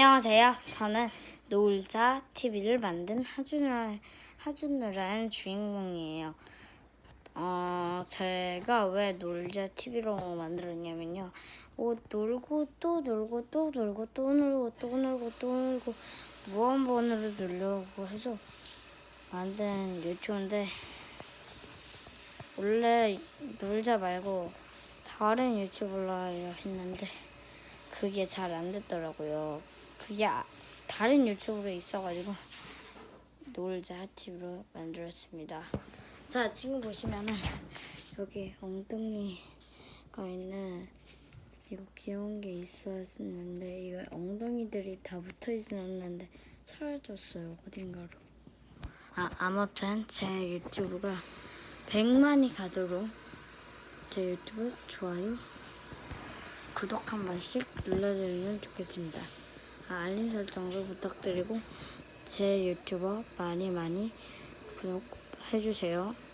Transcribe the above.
안녕하세요. 저는 놀자 TV를 만든 하준을 하준이라는 주인공이에요. 어, 제가 왜 놀자 TV로 만들었냐면요. 어, 놀고 또 놀고 또 놀고 또 놀고 또 놀고 또 놀고 무한번으로 놀려고 해서 만든 유튜브인데 원래 놀자 말고 다른 유튜브로 하려 했는데 그게 잘 안 됐더라고요. 그게 아- 다른 유튜브로 있어가지고 놀자 TV로 만들었습니다. 자 지금 보시면은 여기 엉덩이가 있는 이거 귀여운 게 있었는데 이거 엉덩이들이 다 붙어있진 않는데 사라졌어요 어딘가로. 아 아무튼 제 유튜브가 100만이 가도록 제 유튜브 좋아요 구독 한 번씩 눌러주면 좋겠습니다. 아, 알림 설정도 부탁드리고 제 유튜버 많이 많이 구독해주세요.